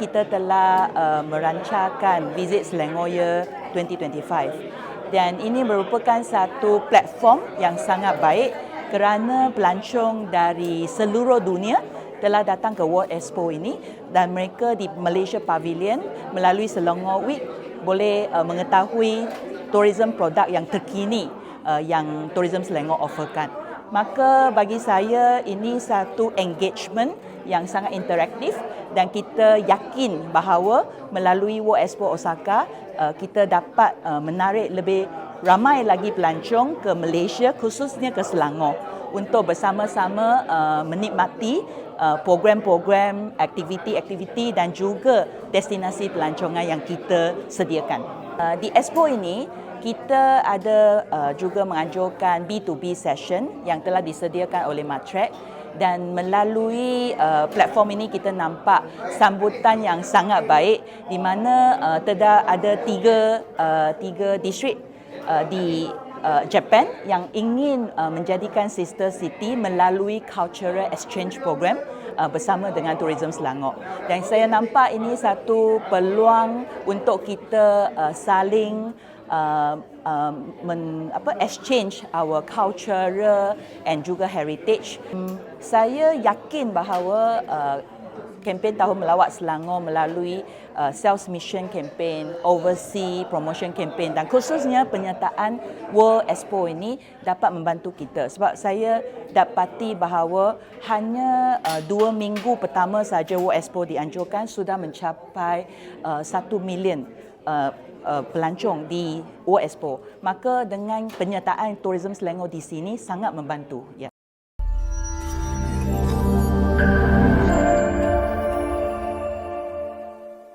kita telah uh, merancangkan Visit Selangor Year 2025 dan ini merupakan satu platform yang sangat baik kerana pelancong dari seluruh dunia telah datang ke World Expo ini dan mereka di Malaysia Pavilion melalui Selangor Week boleh uh, mengetahui tourism produk yang terkini uh, yang tourism Selangor offerkan. Maka bagi saya ini satu engagement yang sangat interaktif dan kita yakin bahawa melalui World Expo Osaka uh, kita dapat uh, menarik lebih ramai lagi pelancong ke Malaysia khususnya ke Selangor untuk bersama-sama uh, menikmati program-program aktiviti-aktiviti dan juga destinasi pelancongan yang kita sediakan. Di Expo ini kita ada uh, juga menganjurkan B2B session yang telah disediakan oleh Matrek dan melalui uh, platform ini kita nampak sambutan yang sangat baik di mana uh, terda ada tiga uh, tiga distrik uh, di uh, Japan yang ingin uh, menjadikan sister city melalui cultural exchange program uh, bersama dengan Tourism Selangor. Dan saya nampak ini satu peluang untuk kita uh, saling uh, uh, men, apa exchange our cultural and juga heritage. Um, saya yakin bahawa uh, kempen tahun melawat Selangor melalui uh, sales mission campaign, overseas promotion campaign dan khususnya penyertaan World Expo ini dapat membantu kita sebab saya dapati bahawa hanya uh, dua minggu pertama saja World Expo dianjurkan sudah mencapai uh, satu million uh, uh, pelancong di World Expo. Maka dengan penyertaan tourism Selangor di sini sangat membantu. Ya.